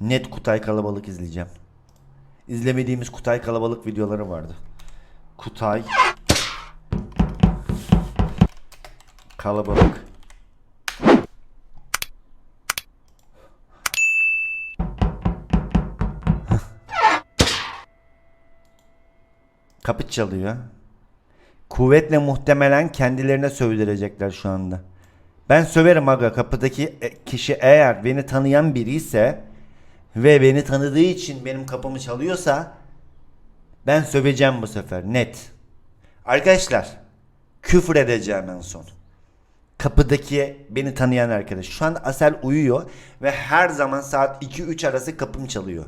Net Kutay Kalabalık izleyeceğim. İzlemediğimiz Kutay Kalabalık videoları vardı. Kutay Kalabalık. Kapı çalıyor. Kuvvetle muhtemelen kendilerine sövdürecekler şu anda. Ben söverim aga kapıdaki e- kişi eğer beni tanıyan biri ise ve beni tanıdığı için benim kapımı çalıyorsa ben söveceğim bu sefer net. Arkadaşlar küfür edeceğim en son. Kapıdaki beni tanıyan arkadaş. Şu an Asel uyuyor ve her zaman saat 2-3 arası kapım çalıyor.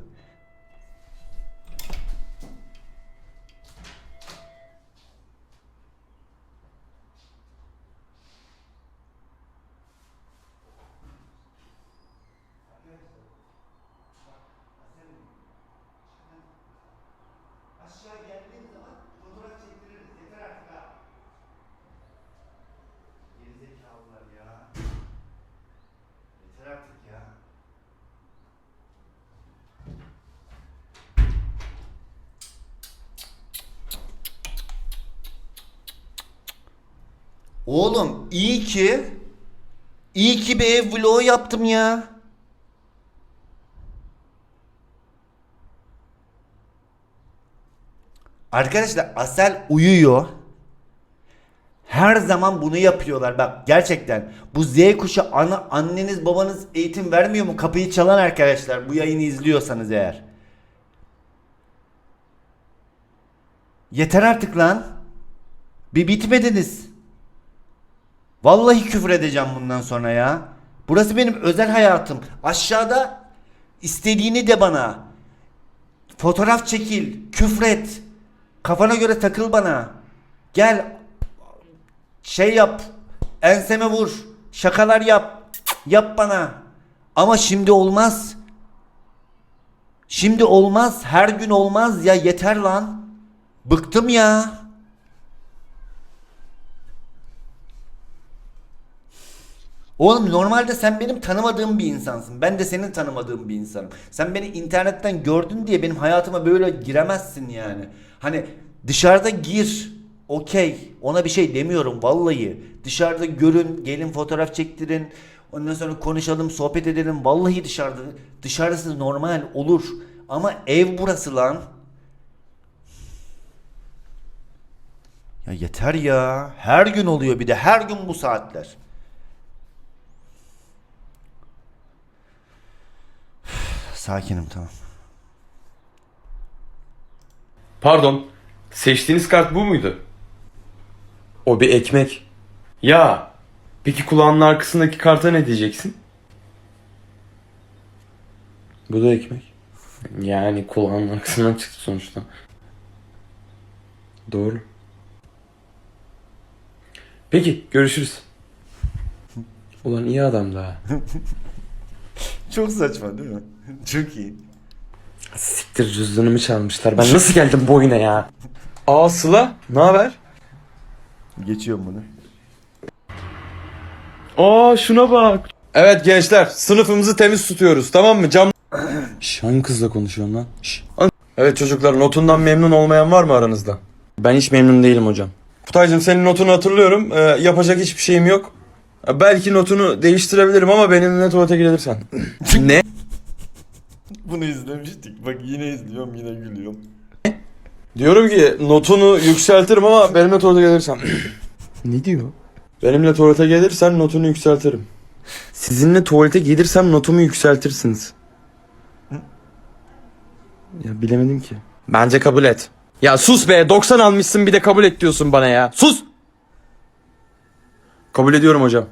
Aşağı geldiğin zaman fotoğraf çektiririz. Yeter artık ha. Gerizekalılar ya. Yeter artık ya. Oğlum iyi ki iyi ki bir ev vlogu yaptım ya. Arkadaşlar Asel uyuyor. Her zaman bunu yapıyorlar. Bak gerçekten bu Z kuşu ana, anneniz babanız eğitim vermiyor mu? Kapıyı çalan arkadaşlar bu yayını izliyorsanız eğer. Yeter artık lan. Bir bitmediniz. Vallahi küfür edeceğim bundan sonra ya. Burası benim özel hayatım. Aşağıda istediğini de bana. Fotoğraf çekil, küfret. Kafana göre takıl bana. Gel. Şey yap. Enseme vur. Şakalar yap. Yap bana. Ama şimdi olmaz. Şimdi olmaz. Her gün olmaz ya yeter lan. Bıktım ya. Oğlum normalde sen benim tanımadığım bir insansın. Ben de senin tanımadığım bir insanım. Sen beni internetten gördün diye benim hayatıma böyle giremezsin yani. Hani dışarıda gir. Okey. Ona bir şey demiyorum vallahi. Dışarıda görün, gelin fotoğraf çektirin. Ondan sonra konuşalım, sohbet edelim. Vallahi dışarıda dışarısı normal olur. Ama ev burası lan. Ya yeter ya. Her gün oluyor bir de. Her gün bu saatler. Sakinim tamam. Pardon. Seçtiğiniz kart bu muydu? O bir ekmek. Ya. Peki kulağının arkasındaki karta ne diyeceksin? Bu da ekmek. Yani kulağının arkasından çıktı sonuçta. Doğru. Peki görüşürüz. Ulan iyi adam da. Çok saçma değil mi? Çok iyi. Siktir cüzdanımı çalmışlar. Ben nasıl geldim bu oyuna ya? Aa Sıla, ne haber? Geçiyorum bunu. Aa şuna bak. Evet gençler sınıfımızı temiz tutuyoruz tamam mı? Cam... Şş, hangi kızla konuşuyorsun lan? Şş. Evet çocuklar notundan memnun olmayan var mı aranızda? Ben hiç memnun değilim hocam. Kutaycığım senin notunu hatırlıyorum. Ee, yapacak hiçbir şeyim yok. Belki notunu değiştirebilirim ama benimle tuvalete gelirsen. ne? Bunu izlemiştik. Bak yine izliyorum yine gülüyorum. Diyorum ki notunu yükseltirim ama benimle tuvalete gelirsen. ne diyor? Benimle tuvalete gelirsen notunu yükseltirim. Sizinle tuvalete gelirsem notumu yükseltirsiniz. Ya bilemedim ki. Bence kabul et. Ya sus be 90 almışsın bir de kabul et diyorsun bana ya. Sus! Kabul ediyorum hocam.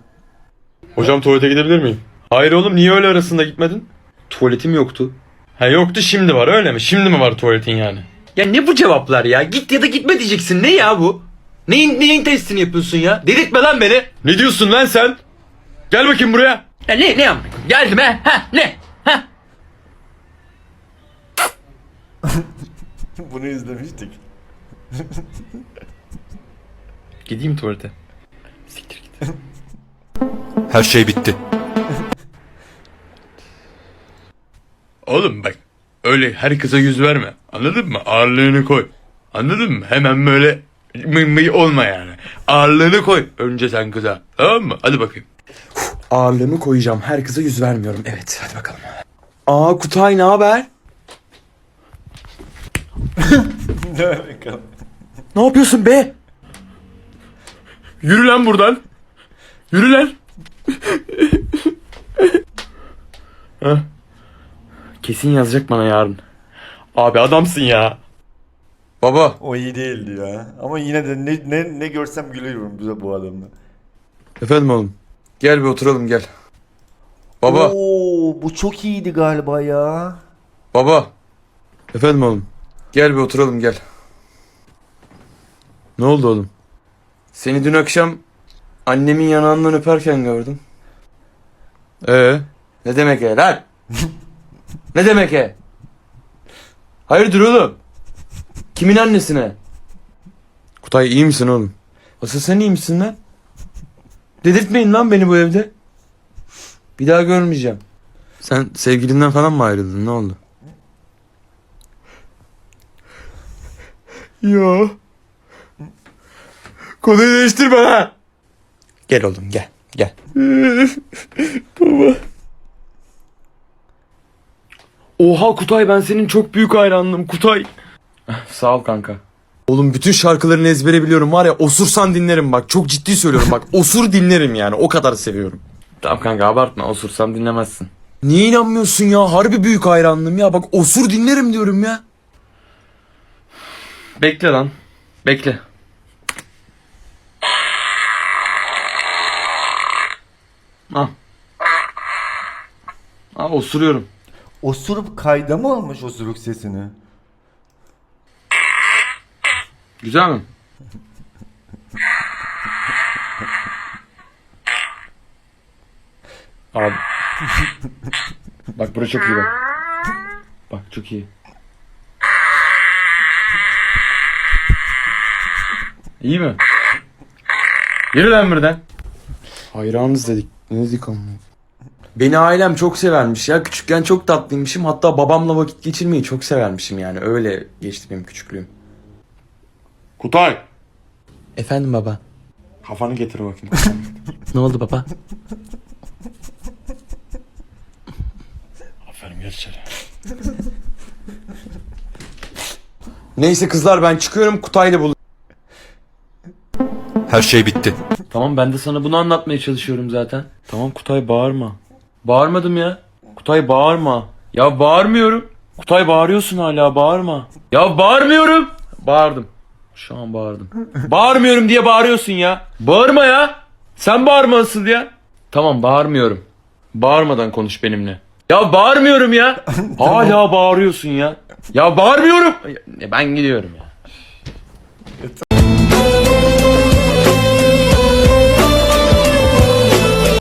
Hocam tuvalete gidebilir miyim? Hayır oğlum niye öyle arasında gitmedin? Tuvaletim yoktu. Ha yoktu şimdi var öyle mi? Şimdi mi var tuvaletin yani? Ya ne bu cevaplar ya? Git ya da gitme diyeceksin. Ne ya bu? Neyin, neyin testini yapıyorsun ya? Delirtme lan beni. Ne diyorsun lan sen? Gel bakayım buraya. Ya ne ne yapayım? Geldim he. Ha ne? Ha. Bunu izlemiştik. Gideyim tuvalete. Siktir. Her şey bitti. Oğlum bak öyle her kıza yüz verme. Anladın mı? Ağırlığını koy. Anladın mı? Hemen böyle mıy mıy olma yani. Ağırlığını koy. Önce sen kıza. Tamam mı? Hadi bakayım. Ağırlığımı koyacağım. Her kıza yüz vermiyorum. Evet hadi bakalım. Aa Kutay ne haber? Ne yapıyorsun be? Yürü lan buradan. Yürü lan. Heh. Kesin yazacak bana yarın. Abi adamsın ya. Baba. O iyi değildi ya. Ama yine de ne, ne, ne görsem gülüyorum bize bu adamla. Efendim oğlum. Gel bir oturalım gel. Baba. Oo, bu çok iyiydi galiba ya. Baba. Efendim oğlum. Gel bir oturalım gel. Ne oldu oğlum? Seni dün akşam annemin yanağından öperken gördüm. Ee? Ne demek e lan? ne demek e? Hayırdır oğlum? Kimin annesine? Kutay iyi misin oğlum? Asıl sen iyi misin lan? Dedirtmeyin lan beni bu evde. Bir daha görmeyeceğim. Sen sevgilinden falan mı ayrıldın? Ne oldu? Yo. Konuyu değiştirme ha. Gel oğlum gel. Gel. Oha Kutay ben senin çok büyük hayranım Kutay. Sağ ol kanka. Oğlum bütün şarkılarını ezbere biliyorum var ya osursan dinlerim bak. Çok ciddi söylüyorum bak. Osur dinlerim yani. O kadar seviyorum. Tamam kanka abartma osursam dinlemezsin. Niye inanmıyorsun ya? Harbi büyük hayranlığım ya. Bak osur dinlerim diyorum ya. Bekle lan. Bekle. Al osuruyorum. Osurup kayda mı almış osuruk sesini? Güzel mi? Abi. bak burası çok iyi bak. Bak çok iyi. İyi mi? Yürü lan buradan. Hayranız dedik. Ne dedik ama? Beni ailem çok severmiş ya. Küçükken çok tatlıymışım. Hatta babamla vakit geçirmeyi çok severmişim yani. Öyle geçti benim küçüklüğüm. Kutay. Efendim baba. Kafanı getir bakayım. Ne oldu baba? Aferin gel içeri. Neyse kızlar ben çıkıyorum. Kutay'la bul. Her şey bitti. Tamam ben de sana bunu anlatmaya çalışıyorum zaten. Tamam Kutay bağırma. Bağırmadım ya. Kutay bağırma. Ya bağırmıyorum. Kutay bağırıyorsun hala bağırma. Ya bağırmıyorum. Bağırdım. Şu an bağırdım. Bağırmıyorum diye bağırıyorsun ya. Bağırma ya. Sen bağırma asıl ya. Tamam bağırmıyorum. Bağırmadan konuş benimle. Ya bağırmıyorum ya. Hala bağırıyorsun ya. Ya bağırmıyorum. Ya Ben gidiyorum ya.